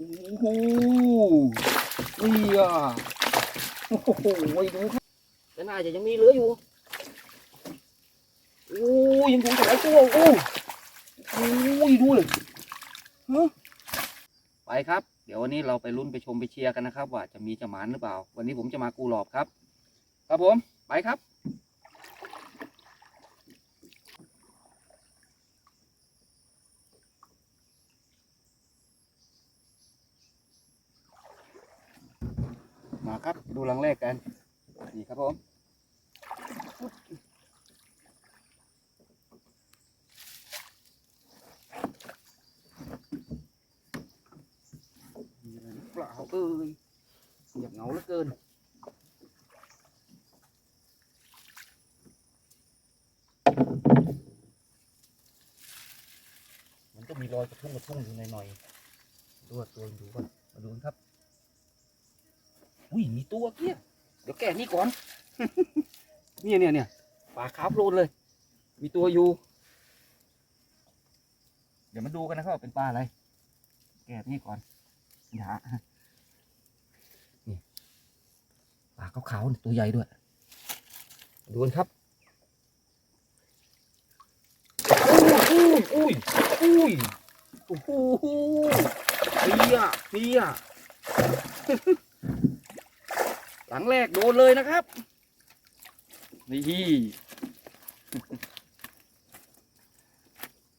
โอ้โหนี่อะโอ้โหดูครับแต่น่าจะยังมีเหลืออยู่โอ้ยยังอยู่หลายตัวโอ้โอ้ยดูเลยฮะไปครับ เดี๋ยววันนี้เราไปลุ้นไปชมไปเชียร์กันนะครับ ว่าจะมีจะหมานหรือเปล่า วันนี้ผมจะมากูหลอบครับ ครับผม ไปครับ ครับ ดูหลังแรกกัน นี่ครับผมมีอะไรหรือเปล่าเอ้ยเสียบเหงาเหลือเกินมันก็มีรอยกระทุ่งกระทุ่งอยู่หน่อยๆดูตัวดูก่อนมาดูครับ อุ้ยมีตัวเกี้ยเดี๋ยวแกะนี่ก่อน เนี่ยเนี่ยเนี่ยปลาคาร์ฟโลนเลย มีตัวอยู่ เดี๋ยวมาดูกันนะครับเป็นปลาอะไร แกะนี่ก่อนอย่านี่ปลาขาวๆตัวใหญ่ด้วย ดูกันครับอุ้ยอุ้ยอุ้ยโอ้โหเพียเพีย หลังแรกโดนเลยนะครับ นี่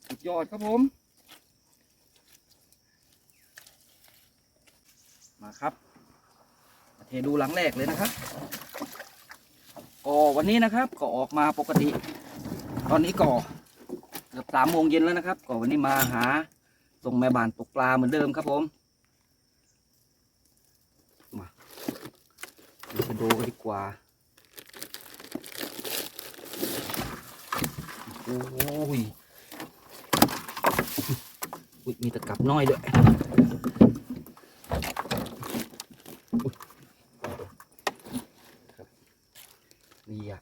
สุดยอดครับผม มาครับเทดูหลังแรกเลยนะครับ ก็วันนี้นะครับก็ออกมาปกติ ตอนนี้ก็เกือบสามโมงเย็นแล้วนะครับ ก็วันนี้มาหาส่งแม่บ้านตกปลาเหมือนเดิมครับผม เราไปดูกันดีกว่า โอ้ยอุ๊ยมีตะกับน้อยด้วยนี่อะ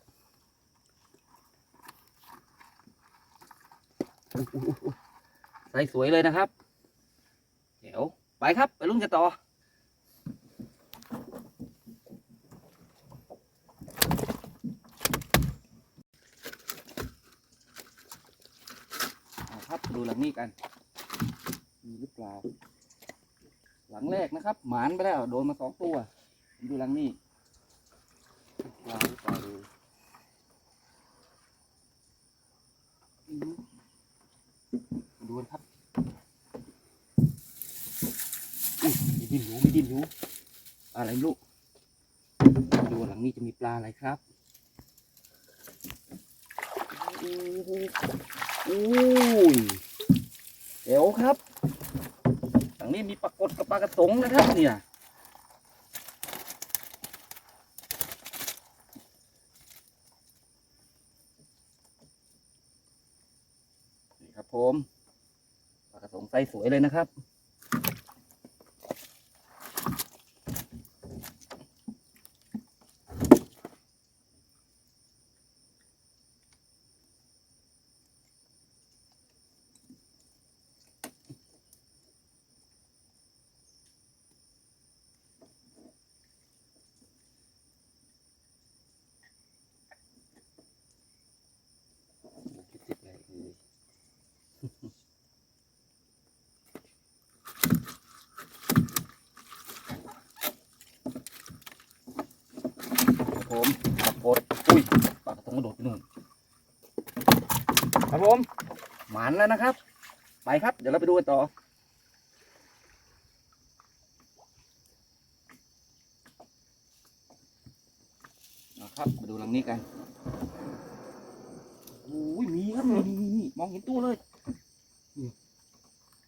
ใส่สวยเลยนะครับ เดี๋ยว ไปครับ ไปลุ้นกันต่อ เอาครับดูหลังนี้ กัน มีหรือเปล่า หลังแรกนะครับ หมานไปแล้ว โดนมาสองตัว ดูหลังนี้ปลาหรือเปล่าดูดูครับอุ้ยมีดินอยู่มีดินอยู่ปลาอะไรลูกดูหลังนี้จะมีปลาอะไรครับอุ้ย เดี๋ยวครับทางนี้มีปลากดกับปลากระสงนะครับเนี่ยนี่ครับผมปลากระสงไซส์สวยเลยนะครับ ผมปรากฏอุ้ยปลากระทงกระโดดไปนู่นครับผมหมานแล้วนะครับ ไปครับ เดี๋ยวเราไปดูกันต่อนะครับมาดูหลังนี้กันโอ้ยมีครับนี่นี่นี่มองเห็นตัวเลย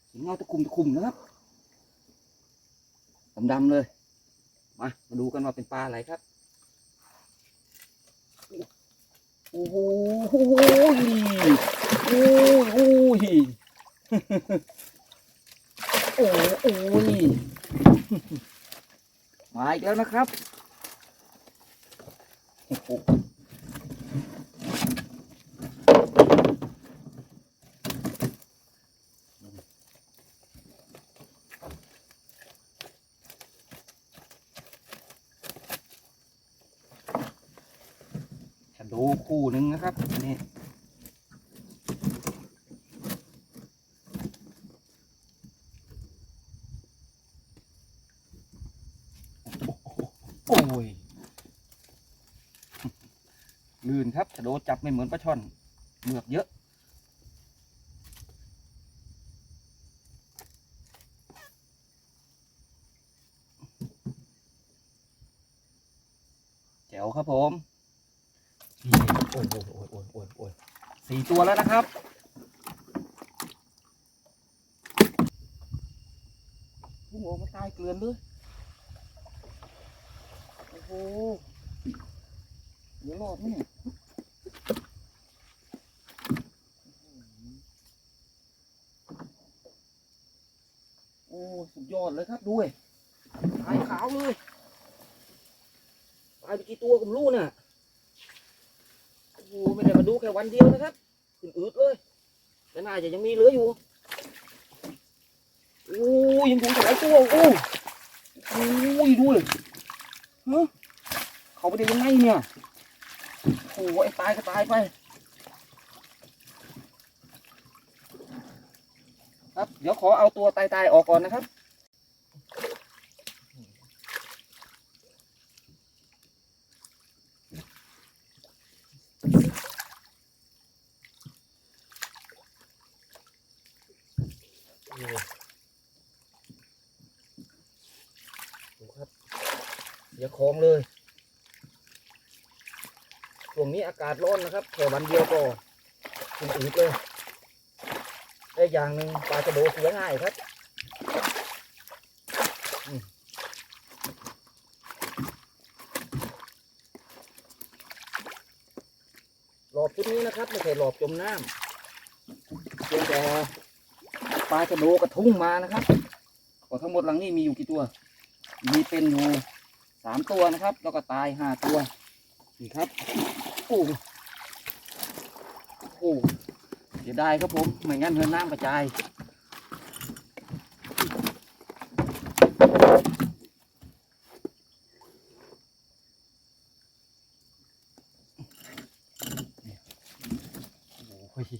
เห็นเงาตะคุ่มตะคุ่มนะครับดำๆเลย มา มาดูกันว่าเป็นปลาอะไรครับ โอ้โหโอ้ยโอ้ยโอ้ยโอ้โอ้ยมาอีกแล้วนะครับโอ้โห ดูคู่หนึ่งนะครับอันนี้โอ้ยลื่นครับชะโดจับไม่เหมือนปลาช่อนเหมือกเยอะ แจ๋วครับผม นี่โอ้ยโอ้ยโอ้ยโอ้ยโอ้ยโอ้ยสี่ตัวแล้วนะครับโอ้โหมันตายเกลือนเลยโอ้โหเดี๋ยวรอดไหมเนี่ยโอ้สุดยอดเลยครับด้วยตายขาวเลยตายไปกี่ตัวก็ไม่รู้น่ะ โอ้ไม่ได้มาดูแค่วันเดียวนะครับขึ้นอืดเลยแต่น่าจะยังมีเหลืออยู่โอ้ยยังอยู่หลายตัวโอ้โอ้ยดูเลยฮะเขาไปได้ยังไงเนี่ยโอ้โหไอ้ตายก็ตายไปครับเดี๋ยวขอเอาตัวตายๆออกก่อนนะครับ ดูครับเสีย ของเลยช่วงนี้อากาศร้อนนะครับแค่วันเดียวก็คุณอืดเลยได้อย่างหนึ่งปลากระโดดเสียง่ายครับหลอบชุดนี้นะครับ ไม่ใช่หลอบจมน้ำเพียงแต่ปลากระโดดกระทุ้งมานะครับก็ทั้งหมดหลังนี้มีอยู่กี่ตัว มีเป็นอยู่ สามตัวนะครับ แล้วก็ตายห้าตัว นี่ครับ โอ้โหโอ้เสียดายครับผมไม่งั้นเหินน้ำกระจายโอ้โห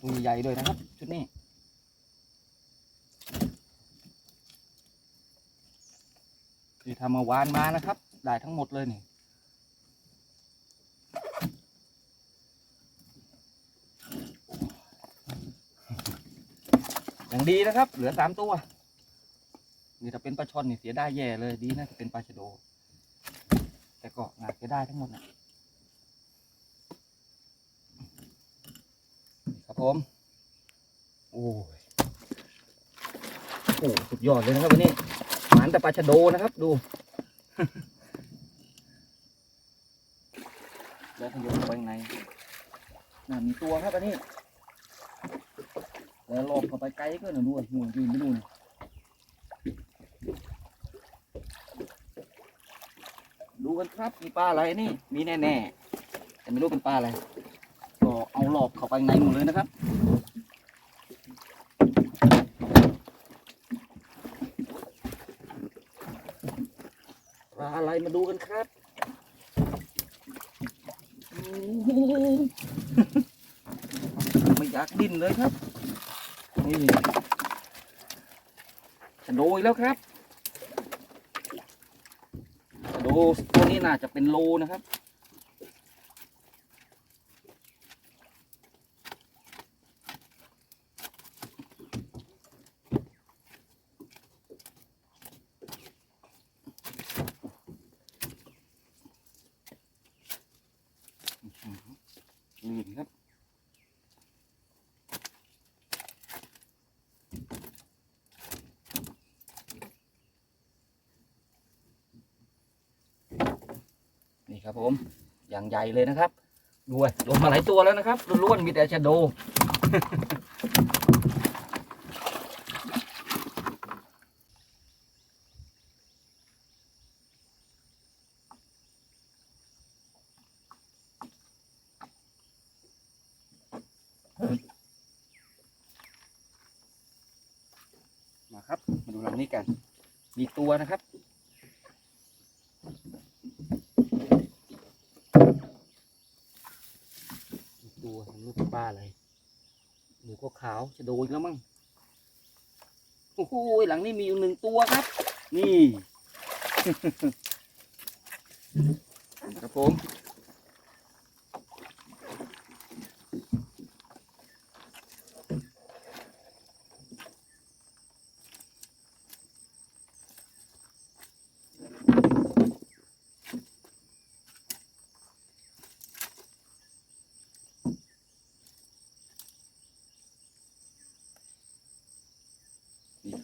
ตัวใหญ่ด้วยนะครับ ชุดนี้คือทำมาวานมานะครับ ได้ทั้งหมดเลยนี่อย่างดีนะครับ เหลือสามตัว นี่ถ้าเป็นปลาช่อนนี่เสียได้แย่เลยดีนะถ้าเป็นปลาชะโด แต่ก็งาเสียได้ทั้งหมดนะครับผม โอ้ยโอ้สุดยอดเลยนะครับวันนี้หมานแต่ปลาชะโดนะครับ ดู แล้วขยมไปข้างในน่ามีตัวครับอันนี้ แล้วหลบเข้าไปไกลก็หน่อยด้วยห่วยืนไปดูนะดูกันครับมีปลาอะไรนี่ มีแน่ๆแต่ไม่รู้เป็นปลาอะไร ก็เอาหลอบเข้าไปในหมดเลยนะครับ ปลาอะไร มาดูกันครับไม่อยากดิ้นเลยครับนี่จะโดยแล้วครับ โดตัวนี้น่าจะเป็นโลนะครับ ครับผมอย่างใหญ่เลยนะครับด้วยลงมาหลายตัวแล้วนะครับล้วนๆมีแต่ชะโดมาครับ มาดูหลังนี้กัน มีตัวนะครับัวขาวจะโดนกแล้วมั้งโอ้โหหลังนี้มีอยู่หนึ่งตัวครับ นี่ ครับผม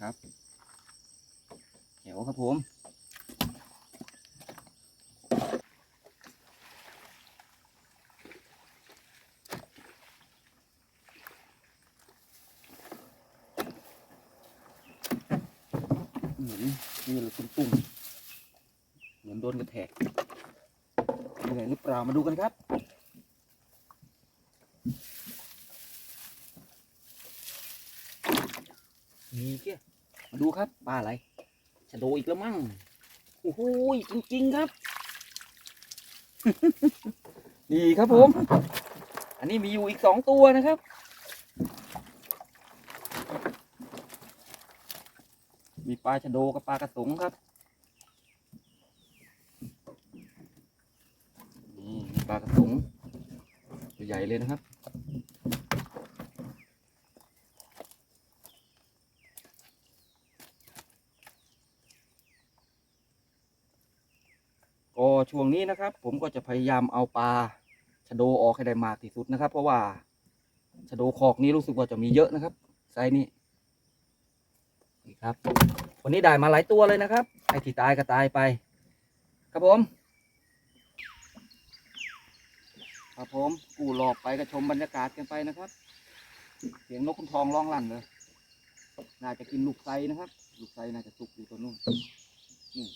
นี่ครับแถวครับผมเหมือนนี่เลยตุ้งตุ้งเหมือนโดนกระแทกเหนื่อยหรือเปล่ามาดูกันครับมีเกี้ย ดูครับปลาอะไรชะโดอีกแล้วมั้งโอ้โหจริงๆครับ นี่ครับผม อันนี้มีอยู่อีกสองตัวนะครับ มีปลาชะโดกับปลากระสงครับนี่ปลากระสงตัวใหญ่เลยนะครับ ก็ ช่วงนี้นะครับ ผมก็จะพยายามเอาปลาชะโดออกให้ได้มากที่สุดนะครับ เพราะว่าชะโดคอกนี้รู้สึกว่าจะมีเยอะนะครับไซนี้นี่ครับ วันนี้ได้มาหลายตัวเลยนะครับ ไอ้ที่ตายก็ตายไป ครับผมครับผมกูหลอบไปก็ชมบรรยากาศกันไปนะครับ เสียงนกคุณทองร้องลั่นเลยน่าจะกินลูกไซนะครับ ลูกไซน่าจะสุกอยู่ตัวนู้นนี่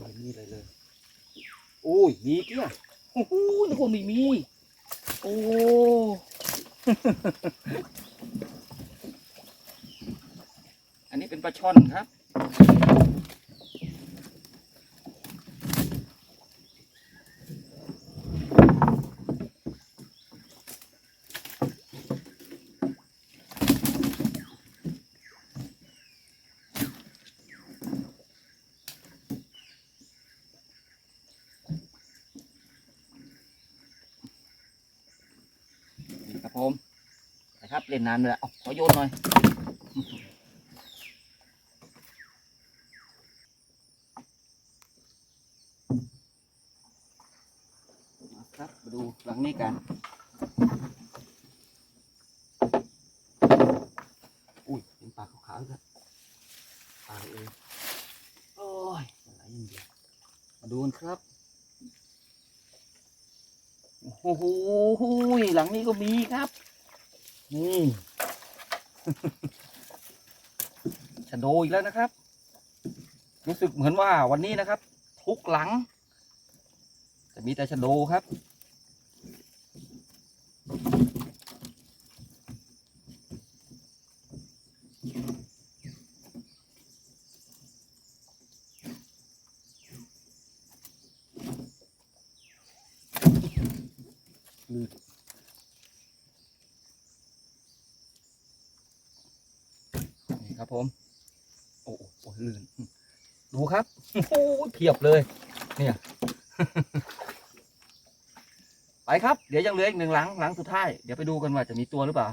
ไม่มีอะไรเลย โอ้ย มีเกี้ยโอ้โหนึกว่าไม่มีโอ้อันนี้เป็นปลาช่อนครับ นะครับ เล่นน้ำเลยเอาขอโยนหน่อย ครับมาดูหลังนี้กันอุ้ยเป็นปลาขาวๆครับปลาเองโอ้ยอะไรอย่างเดียวมาดูกันครับโอ้โหหลังนี้ก็มีครับ นี่ชะโดอีกแล้วนะครับ รู้สึกเหมือนว่าวันนี้นะครับ ทุกหลัง จะมีแต่ชะโดครับ ครับผมโอ้โหโอ้โหลื่น ดูครับ โอ้โหเพียบเลย เนี่ย ไปครับ เดี๋ยวยังเหลืออีกหนึ่งหลังหลังสุดท้าย เดี๋ยวไปดูกันว่าจะมีตัวหรือเปล่า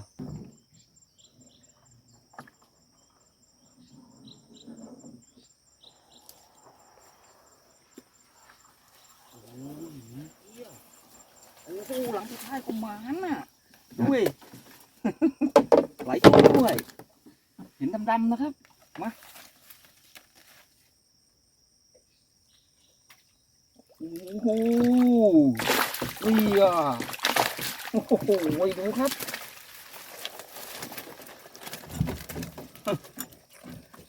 โอ้โหมีเกี้ยวโอ้โหหลังสุดท้ายก็หมานน่ะด้วยหลายตัวด้วยเห็น ดำๆนะครับ มาโอ้โหนี่อะโอ้โหดูครับ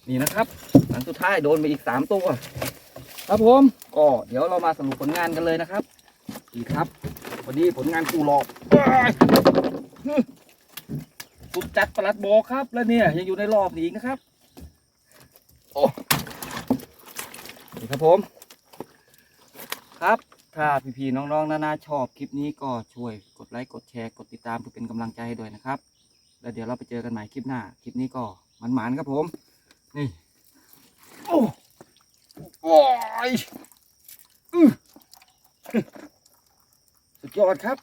นี่นะครับหลังสุดท้ายโดนไปอีกสามตัว ครับผมก็เดี๋ยวเรามาสรุปผลงานกันเลยนะครับดีครับ วันนี้ผลงานกูหลอก สุดจัดประหลัดโบครับ แล้วเนี่ยยังอยู่ในรอบนี้อีกนะครับ โอ้นี่ครับผม ครับ ถ้าพี่ๆน้องๆนานาชอบคลิปนี้ก็ช่วยกดไลค์กดแชร์กดติดตามเพื่อเป็นกำลังใจให้ด้วยนะครับ แล้วเดี๋ยวเราไปเจอกันใหม่คลิปหน้า คลิปนี้ก็มันหมานๆครับผม นี่ โอ้โอ้ยอื้อสุดยอดครับ